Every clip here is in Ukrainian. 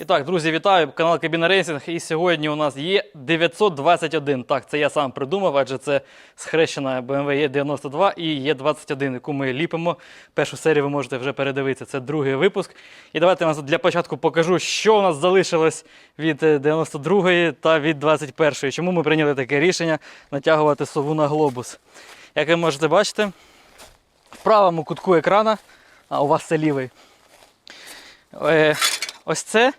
І так, друзі, вітаю! Канал Кабіна Рейсинг. І сьогодні у нас є 921. Так, це я сам придумав, адже це схрещена BMW E92 і E21, яку ми ліпимо. Першу серію ви можете вже передивитися. Це другий випуск. І давайте я для початку покажу, що у нас залишилось від е, 92 та від 21. Чому ми прийняли таке рішення натягувати сову на глобус. Як ви можете бачити, в правому кутку екрана, а у вас це лівий. Е, ось це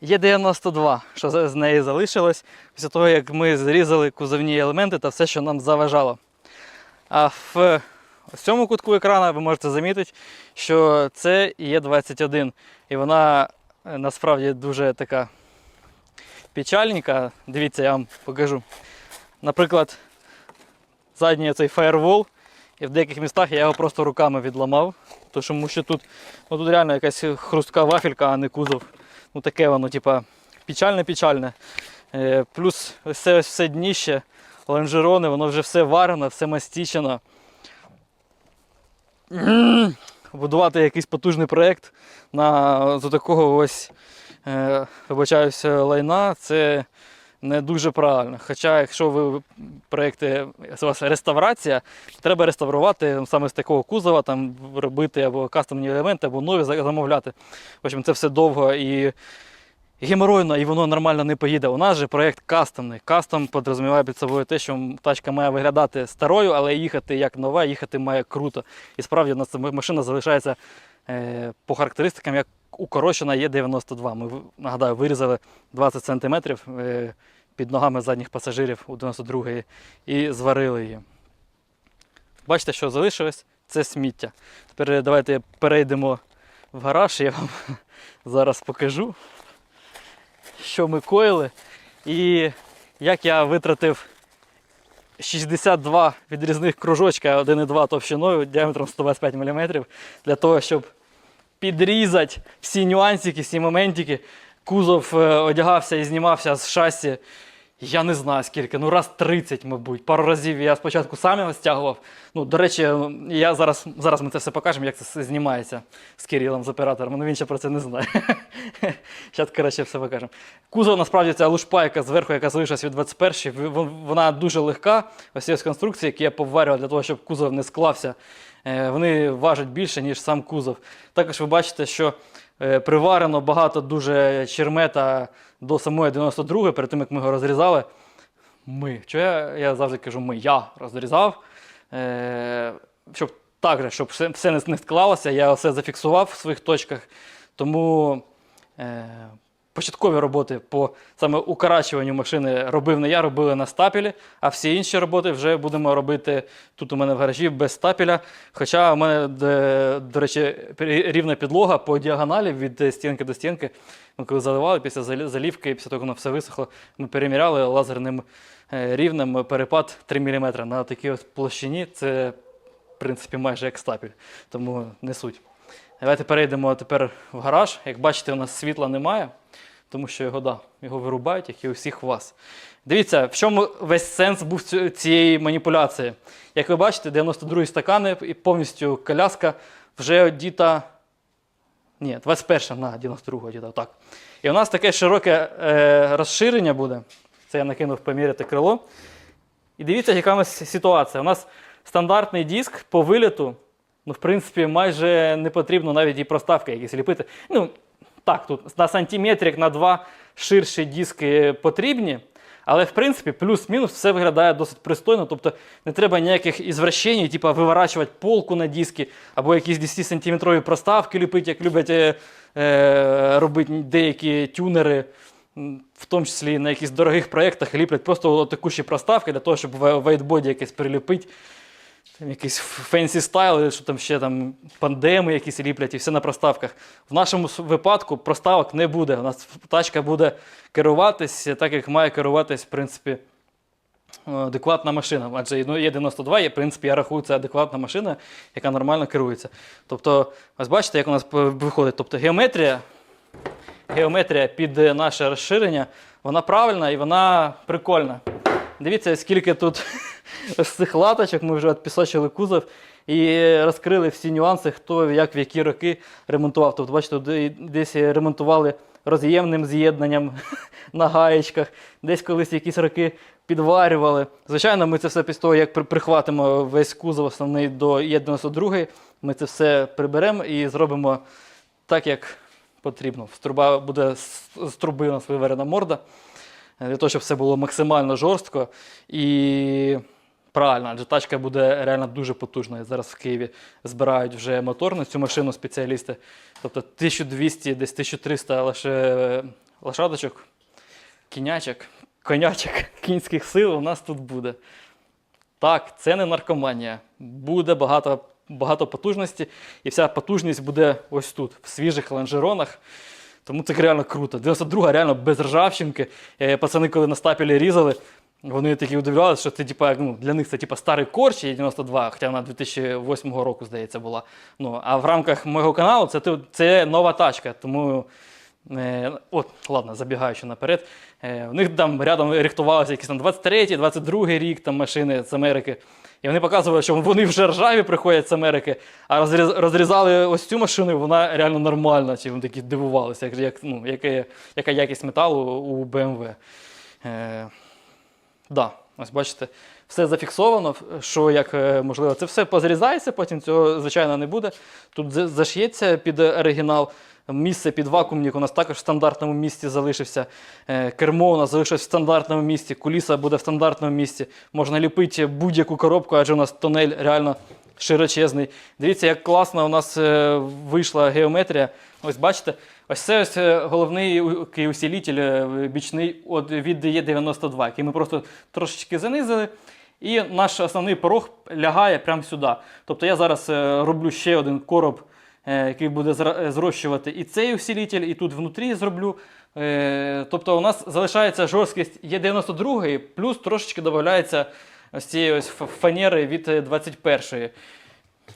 є 92, що з неї залишилось після того, як ми зрізали кузовні елементи та все, що нам заважало. А в цьому кутку екрана ви можете замітити, що це є 21. І вона е, насправді дуже така печальненька. Дивіться, я вам покажу. Наприклад, задній цей фаєрвол, і в деяких містах я його просто руками відламав. Тому що тут, ну, тут реально якась хрустка вафелька, а не кузов. Ну таке воно, типа, печальне-печальне. Е, плюс все все дніще, лонжерони, воно вже все варено, все мастічено. Будувати якийсь потужний проєкт на з такого ось, е, вибачаюся, лайна, це не дуже правильно. Хоча, якщо ви проєкти, реставрація, треба реставрувати саме з такого кузова, там робити або кастомні елементи, або нові замовляти. В общем, це все довго і геморойно, і воно нормально не поїде. У нас же проєкт кастомний. Кастом підрозуміває під собою те, що тачка має виглядати старою, але їхати як нова, їхати має круто. І справді у нас машина залишається е, по характеристикам як укорочена Е92. Ми нагадаю, вирізали 20 см е, під ногами задніх пасажирів у 92-ї і зварили її. Бачите, що залишилось? Це сміття. Тепер давайте перейдемо в гараж, я вам зараз покажу, що ми коїли і як я витратив 62 відрізних кружочка 1,2 товщиною діаметром 125 мм для того, щоб підрізати всі нюансики, всі моментики. Кузов е, одягався і знімався з шасі. Я не знаю скільки, ну раз 30, мабуть. Пару разів я спочатку сам його стягував. Ну, до речі, я зараз, зараз ми це все покажемо, як це знімається з Кирилом, з оператором. Ну він ще про це не знає. Зараз, коротше, все покажемо. Кузов насправді ця лушпа, яка зверху, яка залишилась від 21 в- вона дуже легка. Ось ось конструкції, які я поварював для того, щоб кузов не склався. Е, Вони важать більше, ніж сам кузов. Також ви бачите, що приварено багато дуже чермета до самої 92 перед тим, як ми його розрізали. Ми. Що я, я завжди кажу, ми. Я розрізав. Е, щоб так же, щоб все, не склалося, я все зафіксував в своїх точках. Тому е, початкові роботи по саме укорачуванню машини робив не я, робили на стапелі, а всі інші роботи вже будемо робити тут у мене в гаражі без стапеля. Хоча у мене, до речі, рівна підлога по діагоналі від стінки до стінки. Ми коли заливали після залі- залівки, після того, як воно все висохло, ми переміряли лазерним е, рівнем перепад 3 мм. На такій от площині це, в принципі, майже як стапель, тому не суть. Давайте перейдемо тепер в гараж. Як бачите, у нас світла немає, тому що його, да, його вирубають, як і у вас. Дивіться, в чому весь сенс був цієї маніпуляції. Як ви бачите, 92 стакани і повністю коляска вже одіта. Ні, 21 на 92 одіта, так. І у нас таке широке е, розширення буде. Це я накинув поміряти крило. І дивіться, яка у нас ситуація. У нас стандартний диск по виліту, ну, в принципі, майже не потрібно навіть і проставки якісь ліпити. Ну, так, тут на сантиметрик на два ширші диски потрібні. Але в принципі, плюс-мінус все виглядає досить пристойно. Тобто не треба ніяких ізвращень, типу виворачувати полку на диски, або якісь 10-сантиметрові проставки ліпити, як люблять е, е, робити деякі тюнери, в тому числі на якихось дорогих проєктах ліплять просто такущі проставки для того, щоб в- вейтбоді якесь приліпити. Там якийсь фенсі стайл, що там ще там пандеми якісь ліплять і все на проставках. В нашому випадку проставок не буде. У нас тачка буде керуватись так, як має керуватись, в принципі, е, адекватна машина. Адже ну, є 92, є, в принципі, я рахую, це адекватна машина, яка нормально керується. Тобто, ось бачите, як у нас виходить. Тобто геометрія, геометрія під е, наше розширення, вона правильна і вона прикольна. Дивіться, скільки тут ось цих латочок, ми вже відпісочили кузов. і розкрили всі нюанси, хто як в які роки ремонтував. Тобто, бачите, десь ремонтували роз'ємним з'єднанням на гаєчках, десь колись якісь роки підварювали. Звичайно, ми це все після того, як прихватимо весь кузов основний до Є92, ми це все приберемо і зробимо так, як потрібно. З труба буде з, з труби у нас виверена морда, е, для того, щоб все було максимально жорстко і правильно, адже тачка буде реально дуже потужною. Зараз в Києві збирають вже мотор на цю машину спеціалісти. Тобто 1200, десь 1300 лише е, лошадочок, кінячок, конячок, кінських сил у нас тут буде. Так, це не наркоманія. Буде багато, багато потужності, і вся потужність буде ось тут, в свіжих лонжеронах. Тому це реально круто. 92 реально без ржавчинки. Е, Пацани, коли на стапелі різали, вони такі удивлялися, що це типа, ну, для них це типа старий корч є 92, хоча вона 2008 року, здається, була. Ну, а в рамках мого каналу це, це нова тачка. Тому, е, от, ладно, забігаючи наперед. Е, у них там рядом рихтувалися якісь там 23-й, 22-й рік там машини з Америки. І вони показували, що вони вже ржаві приходять з Америки, а розріз, розрізали ось цю машину, і вона реально нормальна. Чи вони такі дивувалися, як, ну, яке, яка якість металу у BMW. Е, да, ось бачите, все зафіксовано, що як е, можливо, це все позрізається, потім цього, звичайно, не буде. Тут заш'ється під оригінал. Місце під вакуумник у нас також в стандартному місці залишився. Е, Кермо у нас залишилось в стандартному місці, куліса буде в стандартному місці. Можна ліпити будь-яку коробку, адже у нас тонель реально широчезний. Дивіться, як класно у нас е, вийшла геометрія. Ось бачите, ось це ось е, головний у- такий усилитель е, бічний від Е92, який ми просто трошечки занизили. І наш основний порог лягає прямо сюди. Тобто я зараз роблю ще один короб, який буде зрощувати і цей усилитель, і тут внутрі зроблю. Тобто у нас залишається жорсткість Е92, плюс трошечки додається ось цієї ось фанери від е, 21-ї.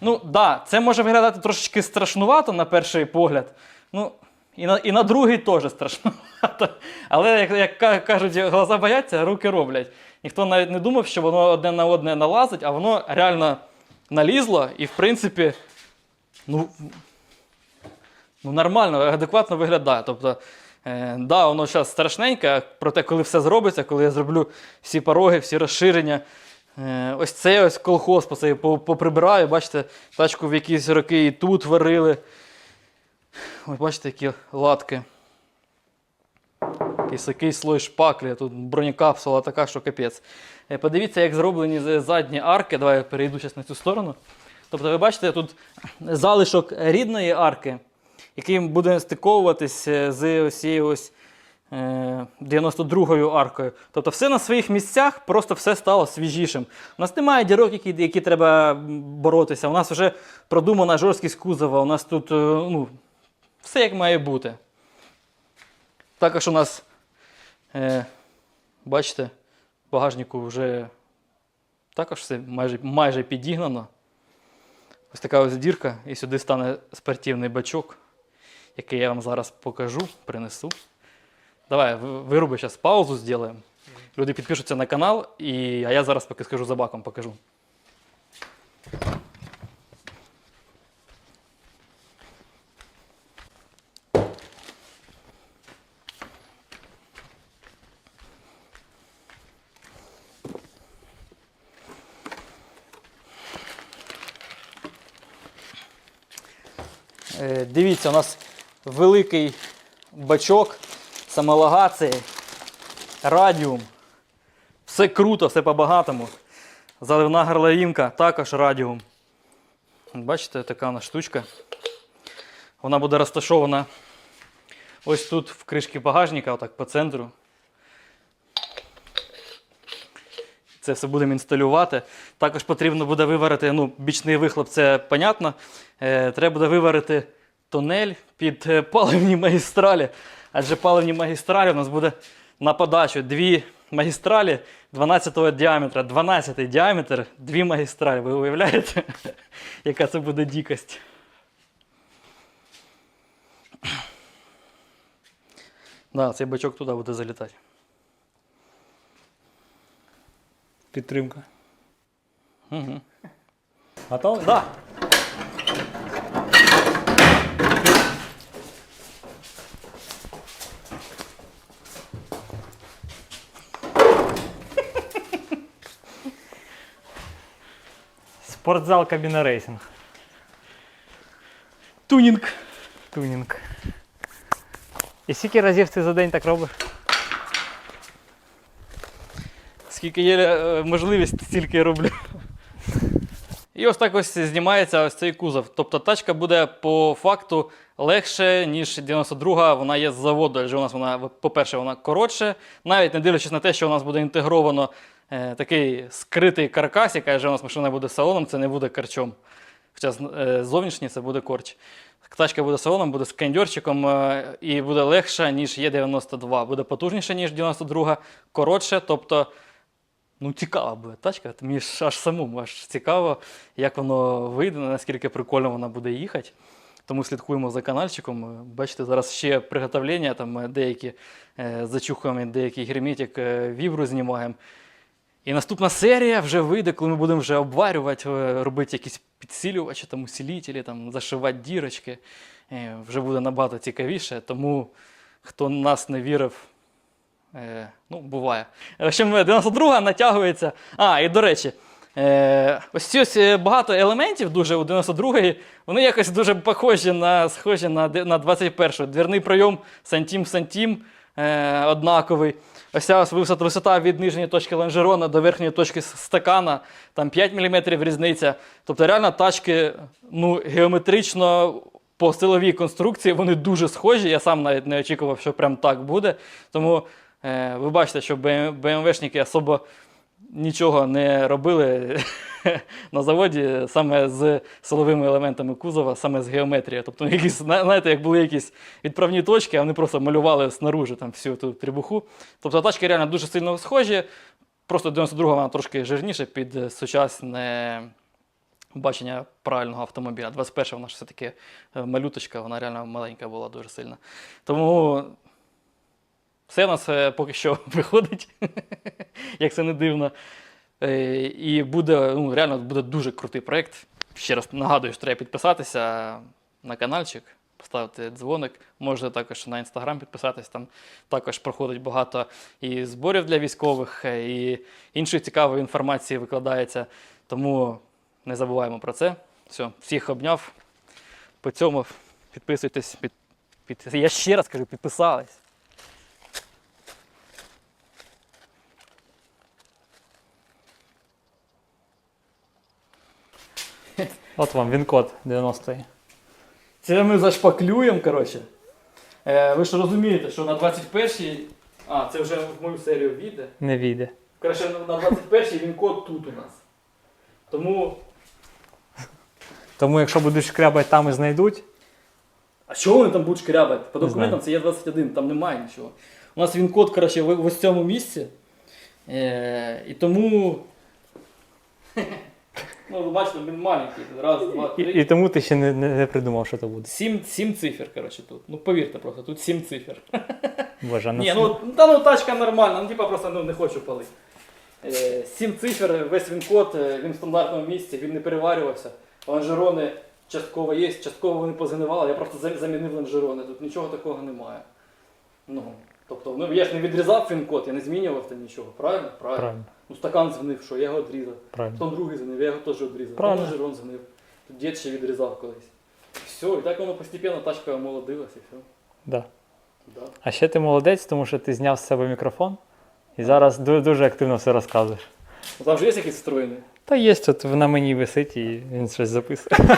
Ну, так, да, це може виглядати трошечки страшнувато на перший погляд. Ну, і на, і на другий теж страшнувато. Але, як, як ка- кажуть, глаза бояться, руки роблять. Ніхто навіть не думав, що воно одне на одне налазить, а воно реально налізло і, в принципі, ну, ну нормально, адекватно виглядає. Тобто, е, да, воно зараз страшненьке, проте, коли все зробиться, коли я зроблю всі пороги, всі розширення, е, ось це ось колхоз по- поприбираю, бачите, тачку в якісь роки і тут варили. Ось бачите, які латки. Якийсь, якийсь слой шпаклі, тут бронекапсула така, що капець. Е, Подивіться, як зроблені задні арки. Давай я перейду зараз на цю сторону. Тобто, ви бачите, тут залишок рідної арки, який буде стиковуватись е, з ось цією ось е, 92-ю аркою. Тобто все на своїх місцях, просто все стало свіжішим. У нас немає дірок, які, які треба боротися. У нас вже продумана жорсткість кузова. У нас тут е, ну, все як має бути. Також у нас, е, бачите, багажнику вже також все майже, майже підігнано. Ось така ось дірка, і сюди стане спортивний бачок, який я вам зараз покажу, принесу. Давай, ви- вируби зараз паузу зробимо. Люди підпишуться на канал, і, а я зараз поки скажу за баком покажу. Е, Дивіться, у нас великий бачок, самолагації, радіум. Все круто, все по-багатому. Заливна горловинка, також радіум. Бачите, така вона штучка. Вона буде розташована ось тут в кришці багажника, отак по центру. Це все будемо інсталювати. Також потрібно буде виварити, ну, бічний вихлоп, це понятно. Е, треба буде виварити тунель під е, паливні магістралі. Адже паливні магістралі у нас буде на подачу дві магістралі 12 діаметра, 12 діаметр, дві магістралі. Ви уявляєте, яка це буде дикость? Да, цей бачок туди буде залітати. Підтримка. Угу. Готовий? Да. Спортзал кабіна рейсинг. Тунінг. Тунінг. І скільки разів ти за день так робиш? Скільки є е, можливість, стільки я роблю. І ось так ось знімається ось цей кузов. Тобто тачка буде по факту легше, ніж 92-га, вона є з заводу, адже у нас вона, по-перше, вона коротше, навіть не дивлячись на те, що у нас буде інтегровано е, такий скритий каркас, яка вже у нас машина буде салоном, це не буде карчом. Хоча е, зовнішній це буде корч. Тачка буде салоном, буде з кендьорчиком е, і буде легша, ніж є 92. Буде потужніша, ніж 92, коротше, тобто Ну, цікава буде тачка. Мені ж аж самому аж цікаво, як воно вийде, наскільки прикольно вона буде їхати. Тому слідкуємо за каналчиком. Е, Бачите, зараз ще приготовлення, там е, деякі е, зачухуємо, деякий герметик е, вібру знімаємо. І наступна серія вже вийде, коли ми будемо вже обварювати, е, робити якісь підсилювачі, там, усилителі, там, зашивати дірочки. Е, Вже буде набагато цікавіше. Тому хто нас не вірив, Е, ну, буває. В общем, 92 натягується. А, і до речі, е, ось ці ось е, багато елементів дуже у 92-ї, вони якось дуже похожі на, схожі на, на 21-ю. Двірний прийом сантім-сантім е, однаковий. Ось ця ось висота, від нижньої точки лонжерона до верхньої точки стакана, там 5 мм різниця. Тобто реально тачки ну, геометрично по силовій конструкції вони дуже схожі. Я сам навіть не очікував, що прям так буде. Тому ви бачите, що БМВшники особо нічого не робили на заводі саме з силовими елементами кузова, саме з геометрією. Тобто, якісь, знаєте, як були якісь відправні точки, вони просто малювали снаружи там всю ту трибуху. Тобто тачки реально дуже сильно схожі. Просто 92-го вона трошки жирніша під е, сучасне бачення правильного автомобіля. 21 вона ж все-таки е, малюточка, вона реально маленька була дуже сильно. Тому все нас поки що виходить, як це не дивно. Е, І буде, ну, реально буде дуже крутий проєкт. Ще раз нагадую, що треба підписатися на каналчик, поставити дзвоник. Можете також на інстаграм підписатись. Там також проходить багато і зборів для військових, е, і іншої цікавої інформації викладається. Тому не забуваємо про це. Все, всіх обняв. По цьому підписуйтесь. Під, під, я ще раз кажу, підписались. От вам він-код 90-ї. Це ми зашпаклюємо, коротше. Е, ви ж розумієте, що на 21-й. А, це вже в мою серію війде. Не війде. Коротше, на 21-й він код тут у нас. Тому. Тому якщо будуть шкрябати там і знайдуть, А чого вони там будуть шкрябати? По документам це є 21, там немає нічого. У нас він код, коротше, в, в ось цьому місці. Е, і тому. ну, ви бачите, він маленький. Раз, два, і, три. і тому ти ще не, не, не придумав, що це буде. Сім, сім цифр, коротше, тут. Ну повірте просто, тут сім цифр. Боже, Ні, ну та ну тачка нормальна, ну типа просто ну, не хочу палити. Е, Сім цифр, весь він код, е, він в стандартному місці, він не переварювався. Лонжерони частково є, частково вони позгнивали, я просто зам- замінив лонжерони, тут нічого такого немає. Ну, тобто, ну я ж не відрізав він код, я не змінював там нічого, правильно? Правильно. Правильно, Ну стакан згнив, що я його відрізав. правильно. Потім другий згнив, я його теж відрізав. Правильно. Потім лонжерон згнив. Тут дід ще відрізав колись. Все, і так воно постепенно тачка омолодилась і все. Да. Да. А ще ти молодець, тому що ти зняв з себе мікрофон і зараз ду- дуже активно все розказуєш. Ну, Там же є якісь встроєні? Та є, тут на мені висить і він щось записує.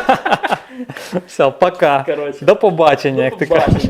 Все, пока. Коротше. До побачення, як ти кажеш.